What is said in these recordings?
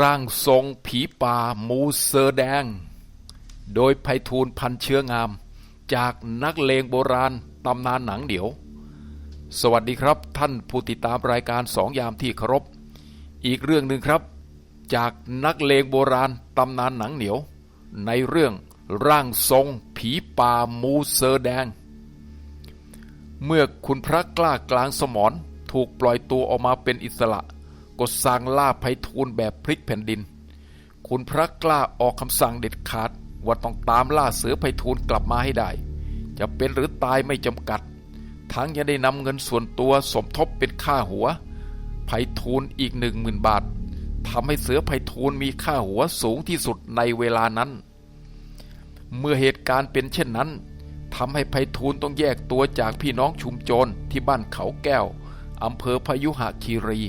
ร่างทรงผีป่ามูเซอร์แดง โดยไพฑูรย์พันเชื้องาม จากนักเลงโบราณตำนานหนังเดียว สวัสดีครับท่านผู้ติดตามรายการสองยามที่เคารพ อีกเรื่องหนึ่งครับ จากนักเลงโบราณตำนานหนังเหนียว ในเรื่องร่างทรงผีป่ามูเซอร์แดง เมื่อคุณพระกล้ากลางสมรถูกปล่อยตัวออกมาเป็นอิสระ ก็สั่งล่าไพฑูรย์แบบพลิกแผ่นดิน คุณพระกล้าออกคำสั่งเด็ดขาดว่าต้องตามล่าเสือไพฑูรย์กลับมาให้ได้ จะเป็นหรือตายไม่จำกัด ทั้งยังได้นำเงินส่วนตัวสมทบเป็นค่าหัวไพฑูรย์อีกหนึ่งหมื่นบาททำให้เสือไพฑูรย์มีค่าหัวสูงที่สุดในเวลานั้น เมื่อเหตุการณ์เป็นเช่นนั้นทำให้ไพฑูรย์ต้องแยกตัวจากพี่น้องชุมโจรที่บ้านเขาแก้วอำเภอพยุหคีรี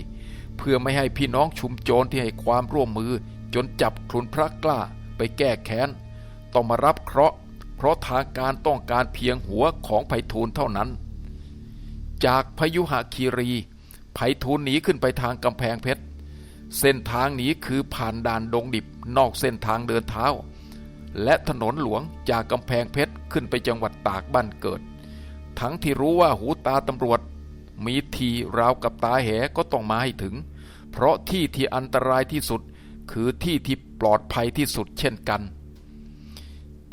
พื่อไม่ให้พี่น้องชุมโจรที่ให้ความร่วมมือ จนจับคลุนพระกล้าไปแก้แค้น ต้องมารับเคราะห์ เพราะทางการต้องการเพียงหัวของไพฑูรย์เท่านั้น จากพยุหคีรีไพฑูรย์หนีขึ้นไปทางกำแพงเพชร เส้นทางหนีคือผ่านด่านดงดิบนอกเส้นทางเดินเท้า และถนนหลวงจากกำแพงเพชรขึ้นไปจังหวัดตากบ้านเกิด ทั้งที่รู้ว่าหูตาตำรวจมีทีราวกับตาแหก็ต้องมาให้ถึง เพราะที่ที่อันตรายที่สุดคือที่ที่ปลอดภัยที่สุดเช่นกัน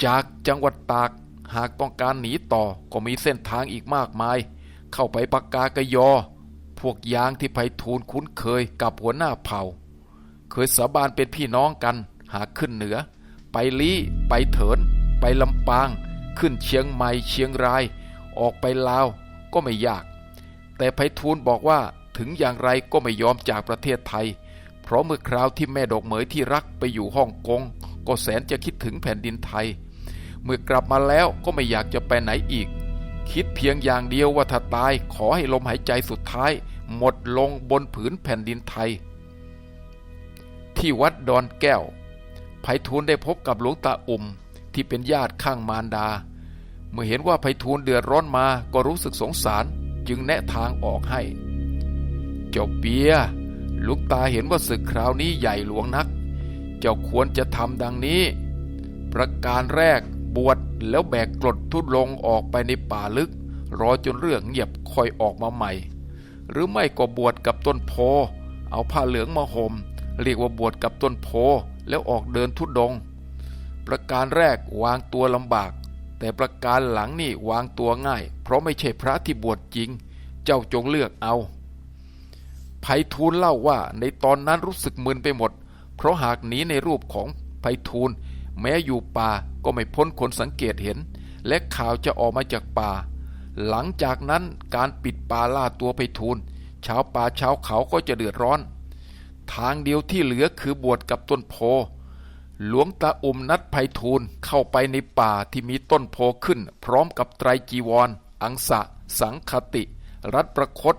จากจังหวัดตากหากต้องการหนีต่อก็มีเส้นทางอีกมากมาย เข้าไปปากกากยอ พวกยางที่ไพฑูรย์คุ้นเคยกับหัวหน้าเผ่า เคยสาบานเป็นพี่น้องกัน หากขึ้นเหนือ ไปลี้ ไปเถิน ไปลำปาง ขึ้นเชียงใหม่เชียงราย ออกไปลาวก็ไม่ยาก แต่ไพฑูรย์บอกว่า ถึงอย่างไรก็ไม่ยอมจากประเทศไทย เพราะเมื่อคราวที่แม่ดอกเหมยที่รักไปอยู่ฮ่องกง ก็แสนจะคิดถึงแผ่นดินไทย เมื่อกลับมาแล้วก็ไม่อยากจะไปไหนอีก คิดเพียงอย่างเดียวว่าถ้าตายขอให้ลมหายใจสุดท้าย หมดลงบนผืนแผ่นดินไทย ที่วัดดอนแก้วไพฑูรย์ได้พบกับหลวงตาอุ่มที่เป็นญาติข้างมารดา เมื่อเห็นว่าไพฑูรย์เดือดร้อนมาก็รู้สึกสงสารจึงแนะทางออกให้ เจ้าเปียลูกตาเห็นว่าศึกคราวนี้ใหญ่หลวงนัก เจ้าควรจะทำดังนี้ ประการแรกบวชแล้วแบกกรดทุดลงออกไปในป่าลึก รอจนเรื่องเงียบค่อยออกมาใหม่ หรือไม่ก็บวชกับต้นโพ เอาผ้าเหลืองมาหม่มเรียกว่าบวชกับต้นโพแล้วออกเดินทุดง ประการแรกวางตัวลำบาก แต่ประการหลังนี่วางตัวง่าย เพราะไม่ใช่พระที่บวชจริง เจ้าจงเลือกเอา ไพฑูรย์เล่าว่าในตอนนั้นรู้สึกมึนไปหมด เพราะหากหนีในรูปของไพฑูรย์แม้อยู่ป่าก็ไม่พ้นคนสังเกตเห็น และข่าวจะออกมาจากป่า หลังจากนั้นการปิดป่าล่าตัวไพฑูรย์ชาวป่าชาวเขาก็จะเดือดร้อน ทางเดียวที่เหลือคือบวชกับต้นโพ หลวงตาอุมนัดไพฑูรย์เข้าไปในป่าที่มีต้นโพขึ้น พร้อมกับไตรจีวรอังสะ สังคติ รัตประคต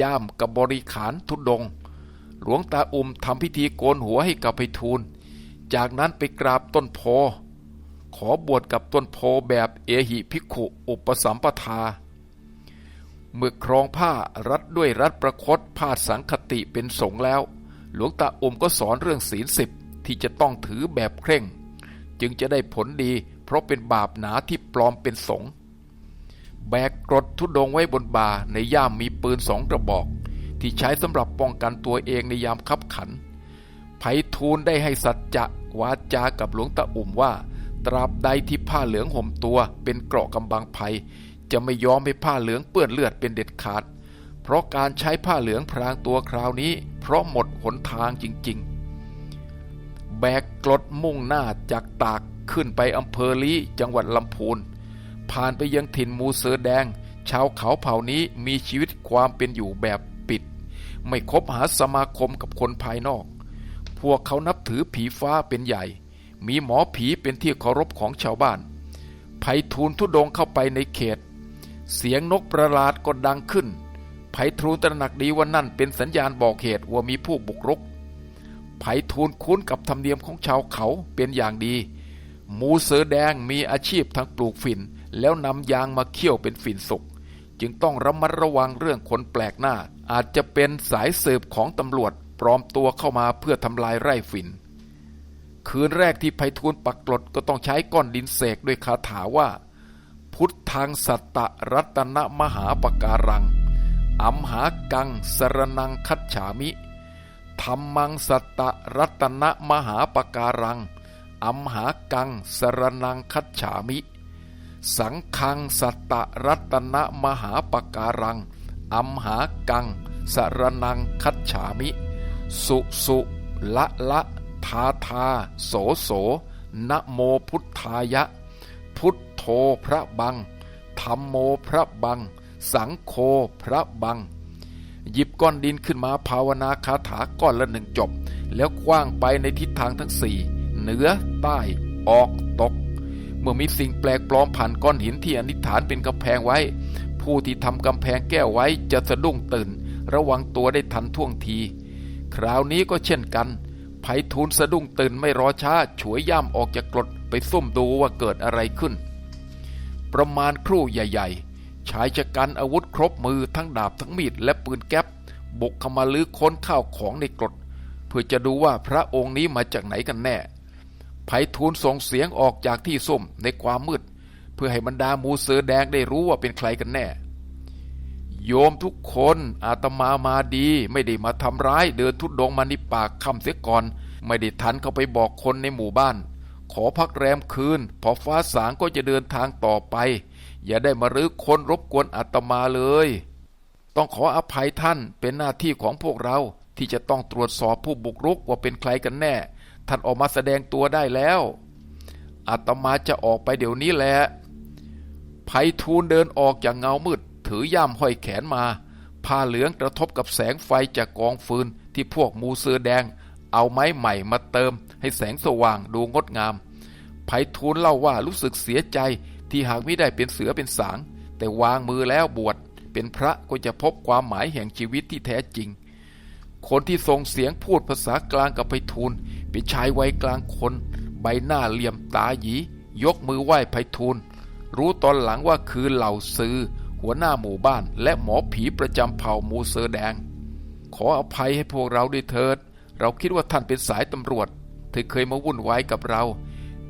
ย่ามกับบริขารทุดดง หลวงตาอุมทำพิธีโกนหัวให้กับไพฑูรย์จากนั้นไปกราบต้นโพ ขอบวชกับต้นโพแบบเอหิภิกขุอุปสัมปทา เมื่อครองผ้ารัดด้วยรัดประคตผ้าสังคติเป็นสงแล้ว หลวงตาอมก็สอนเรื่องศีลสิบที่จะต้องถือแบบเคร่ง จึงจะได้ผลดีเพราะเป็นบาปหนาที่ปลอมเป็นสง แบกกรดทุดงไว้บนบ่าในย่ามมีปืนสองกระบอก ที่ใช้สำหรับป้องกันตัวเองในยามคับขันไพฑูรย์ได้ให้สัจจะวาจากับหลวงตาอุ่มว่า ตราบใดที่ผ้าเหลืองห่มตัว เป็นเกราะกำบังภัย จะไม่ยอมให้ผ้าเหลืองเปื้อนเลือดเป็นเด็ดขาด เพราะการใช้ผ้าเหลืองพรางตัวคราวนี้ เพราะหมดหนทางจริง ๆ แบกกรดมุ่งหน้าจากตากขึ้นไปอำเภอลีจังหวัดลำพูน ผ่านไปยังถิ่นมูเสือแดง ชาวเขาเผ่านี้มีชีวิตความเป็นอยู่แบบปิด ไม่คบหาสมาคมกับคนภายนอก พวกเขานับถือผีฟ้าเป็นใหญ่ มีหมอผีเป็นที่เคารพของชาวบ้านไพฑูรย์ทุดงเข้าไปในเขต เสียงนกประหลาดก็ดังขึ้นไพฑูรย์ตระหนักดีว่านั่นเป็นสัญญาณบอกเหตุว่ามีผู้บุกรุกไพฑูรย์คุ้นกับธรรมเนียมของชาวเขาเป็นอย่างดี หมูเสือแดงมีอาชีพทั้งปลูกฝิ่น แล้วนำยางมาเคี่ยวเป็นฝิ่นสุก จึงต้องระมัดระวังเรื่องคนแปลกหน้า อาจจะเป็นสายสืบของตำรวจปลอมตัวเข้ามาเพื่อทำลายไร่ฝิ่นคืนแรกที่ไพฑูรย์ปักกลดก็ต้องใช้ก้อนดินเสกด้วยคาถาว่า พุทธังสัตตรัตนมหาปการังอัมหากังสรนังคัจฉามิธรรมังสัตตรัตนมหาปการังอัมหากังสรนังคัจฉามิ สังคังสัตตะรัตนมหาปการัง อัมหากัง สรนังคัจฉามิ สุสุละละทาทา โสโสนะโมพุทธายะ พุทโธพระบังธรรมโมพระบัง สังโฆพระบัง หยิบก้อนดินขึ้นมาภาวนาคาถาก้อนละหนึ่งจบ แล้วคว้างไปในทิศทางทั้งสี่เหนือใต้ออก เมื่อมีสิ่งแปลกปลอมผ่านก้อนหินที่อนิษฐานเป็นกำแพงไว้ ผู้ที่ทำกำแพงแก้วไว้จะสะดุ้งตื่น ระวังตัวได้ทันท่วงที คราวนี้ก็เช่นกันไผทูลสะดุ้งตื่นไม่รอช้าฉวยย่ำออกจากกรดไปซุ่มดูว่าเกิดอะไรขึ้น ประมาณครู่ใหญ่ๆชายชะกันอาวุธครบมือทั้งดาบทั้งมีดและปืนแก๊ปบุกเข้ามาลื้อค้นข้าวของในกรดเพื่อจะดูว่าพระองค์นี้มาจากไหนกันแน่ ไผทูลส่งเสียงออกจากที่ซุ่มในความมืด เพื่อให้บรรดาหมูเสือแดงได้รู้ว่าเป็นใครกันแน่ โยมทุกคนอาตมามาดีไม่ได้มาทำร้าย เดินทุดดงมานิปากคำเสียก่อน ไม่ได้ทันเข้าไปบอกคนในหมู่บ้าน ขอพักแรมคืน พอฟ้าสางก็จะเดินทางต่อไป อย่าได้มารื้อคนรบกวนอาตมาเลย ต้องขออภัยท่านเป็นหน้าที่ของพวกเราที่จะต้องตรวจสอบผู้บุกรุกว่าเป็นใครกันแน่ ท่านออกมาแสดงตัวได้แล้วอาตมาจะออกไปเดี๋ยวนี้แหละไพฑูรย์เดินออกจากเงามืด ถือย่ามห้อยแขนมาผ้าเหลืองกระทบกับแสงไฟจากกองฟืนที่พวกมูเสือแดง เอาไม้ใหม่มาเติม ให้แสงสว่างดูงดงามไพฑูรย์เล่าว่ารู้สึกเสียใจที่หากไม่ได้เป็นเสือเป็นสาง แต่วางมือแล้วบวชเป็นพระก็จะพบความหมายแห่งชีวิตที่แท้จริง คนที่ส่งเสียงพูดภาษากลางกับไพฑูรย์เป็นชายวัยกลางคน ใบหน้าเหลี่ยมตาหยี ยกมือไหว้ไพฑูรย์รู้ตอนหลังว่าคือเหล่าซือ หัวหน้าหมู่บ้านและหมอผีประจำเผ่ามูเซอร์แดง ขออภัยให้พวกเราด้วยเถิด เราคิดว่าท่านเป็นสายตำรวจที่เคยมาวุ่นวายกับเรา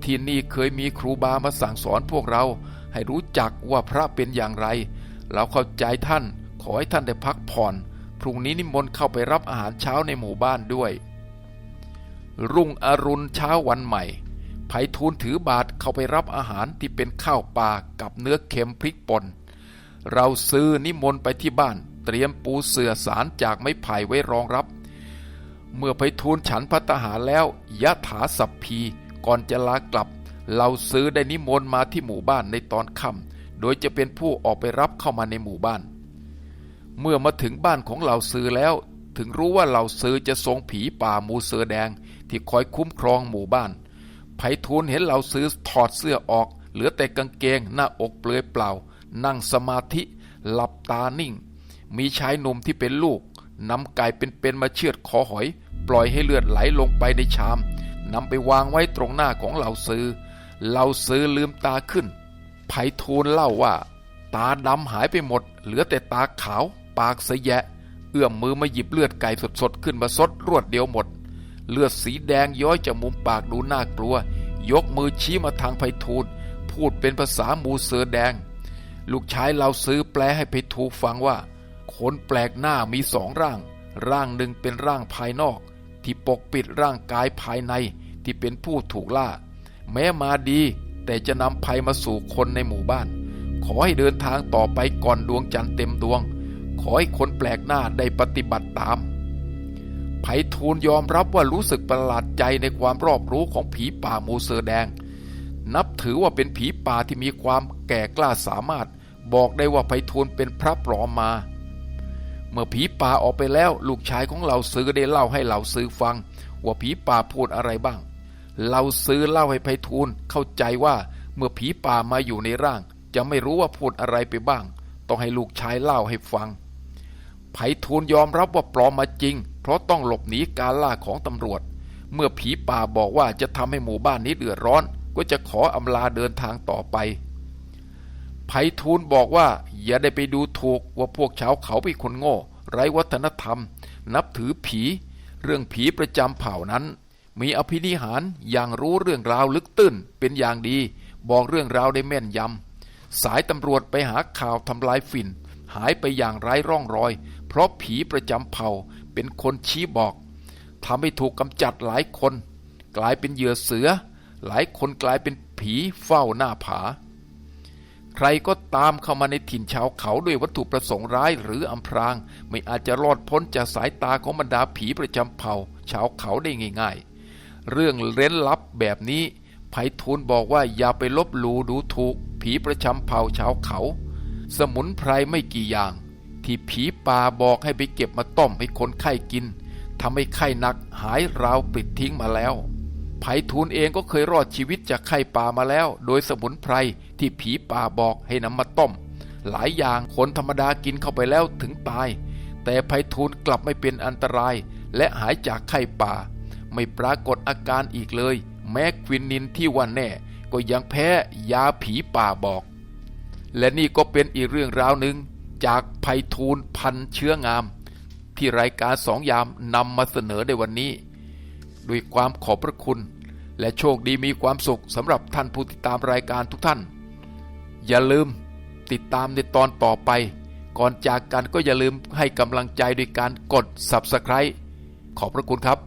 ที่นี่เคยมีครูบามาสั่งสอนพวกเรา ให้รู้จักว่าพระเป็นอย่างไร เราเข้าใจท่านขอให้ท่านได้พักผ่อน พรุ่งนี้นิมนต์เข้าไปรับอาหารเช้าในหมู่บ้านด้วย รุ่งอรุณเช้าวันใหม่ไผทูลถือบาทเข้าไปรับอาหารที่เป็นข้าวปลากับเนื้อเค็มพริกป่นเราซื้อนิมนต์ไปที่บ้าน เตรียมปูเสื่อสารจากไม้ไผ่ไว้รองรับ เมื่อไผทูลฉันพัตหารแล้วยะถาสัพพีก่อนจะลากลับ เราซื้อได้นิมนต์มาที่หมู่บ้านในตอนค่ำโดยจะเป็นผู้ออกไปรับเข้ามาในหมู่บ้าน เมื่อมาถึงบ้านของเหล่าซื้อแล้ว ถึงรู้ว่าเหล่าซื้อจะทรงผีป่ามูเสือแดง ที่คอยคุ้มครองหมู่บ้าน ไผทูลเห็นเหล่าซื้อถอดเสื้อออก เหลือแต่กางเกงหน้าอกเปลือยเปล่า นั่งสมาธิ หลับตานิ่ง มีชายหนุ่มที่เป็นลูกนำไก่เป็นๆมาเชือดคอหอย ปล่อยให้เลือดไหลลงไปในชามนำไปวางไว้ตรงหน้าของเหล่าซื้อเหล่าซื้อลืมตาขึ้น ไผทูลเล่าว่า ตาดำหายไปหมด เหลือแต่ตาขาว ปากเสยะ เอื้อมมือมาหยิบเลือดไก่สดๆขึ้นมาซดรวดเดียวหมด เลือดสีแดงย้อยจากมุมปากดูน่ากลัว ยกมือชี้มาทางไพฑูรย์พูดเป็นภาษามูเสือแดง ลูกชายเราซื้อแปลให้ไพฑูรย์ฟังว่าคนแปลกหน้ามีสองร่าง ร่างหนึ่งเป็นร่างภายนอก ที่ปกปิดร่างกายภายในที่เป็นผู้ถูกล่า แม้มาดี แต่จะนำภัยมาสู่คนในหมู่บ้าน ขอให้เดินทางต่อไปก่อนดวงจันทร์เต็มดวง ขอให้คนแปลกหน้าได้ปฏิบัติตามไผทูลยอมรับว่ารู้สึกประหลาดใจในความรอบรู้ของผีป่ามูเซอร์แดง นับถือว่าเป็นผีป่าที่มีความแก่กล้าสามารถ บอกได้ว่าไผ่ทูลเป็นพระปลอมมา เมื่อผีป่าออกไปแล้วลูกชายของเหล่าซื้อได้เล่าให้เหล่าซื้อฟัง ว่าผีป่าพูดอะไรบ้างเหล่าซื้อเล่าให้ไพฑูรย์เข้าใจว่าเมื่อผีป่ามาอยู่ในร่าง จะไม่รู้ว่าพูดอะไรไปบ้าง ต้องให้ลูกชายเล่าให้ฟัง ไพฑูรย์ยอมรับว่าปลอมมาจริง เพราะต้องหลบหนีการล่าของตำรวจ เมื่อผีป่าบอกว่าจะทำให้หมู่บ้านนี้เดือดร้อน ก็จะขออำลาเดินทางต่อไปไพฑูรย์บอกว่า อย่าได้ไปดูถูกว่าพวกชาวเขาเป็นคนโง่ ไร้วัฒนธรรม นับถือผี เรื่องผีประจำเผ่านั้น มีอภินิหารอย่างรู้เรื่องราวลึกตื้นเป็นอย่างดี บอกเรื่องราวได้แม่นยำสายตำรวจไปหาข่าวทำลายฝิ่น หายไปอย่างไร้ร่องรอย เพราะผีประจำเผ่าเป็นคนชี้บอกทำให้ถูกกำจัดหลายคน กลายเป็นเหยื่อเสือ หลายคนกลายเป็นผีเฝ้าหน้าผา ใครก็ตามเข้ามาในถิ่นชาวเขาด้วยวัตถุประสงค์ร้ายหรืออำพราง ไม่อาจจะรอดพ้นจากสายตาของบรรดาผีประจำเผ่า ชาวเขาได้ง่าย ๆ เรื่องเร้นลับแบบนี้ไพฑูรย์บอกว่าอย่าไปลบหลู่ดูถูกผีประจำเผ่าชาวเขา สมุนไพรไม่กี่อย่าง ที่ผีป่าบอกให้ไปเก็บมาต้มให้คนไข้กินทำให้ไข้หนักหายราวปิดทิ้งมาแล้วไผ่ทูลเองก็เคยรอดชีวิตจากไข้ป่ามาแล้ว โดยสมุนไพรที่ผีป่าบอกให้นำมาต้ม หลายอย่างคนธรรมดากินเข้าไปแล้วถึงตาย แต่ไผ่ทูลกลับไม่เป็นอันตราย และหายจากไข้ป่า ไม่ปรากฏอาการอีกเลย แม้ควินนินที่ว่าแน่ ก็ยังแพ้ยาผีป่าบอก และนี่ก็เป็นอีกเรื่องราวหนึ่งจากไผ่ทูลพันเชื้องาม ที่รายการสองยามนำมาเสนอในวันนี้ ด้วยความขอบพระคุณ และโชคดีมีความสุขสำหรับท่านผู้ติดตามรายการทุกท่าน อย่าลืมติดตามในตอนต่อไป ก่อนจากกันก็อย่าลืมให้กำลังใจด้วยการกด Subscribe ขอบพระคุณครับ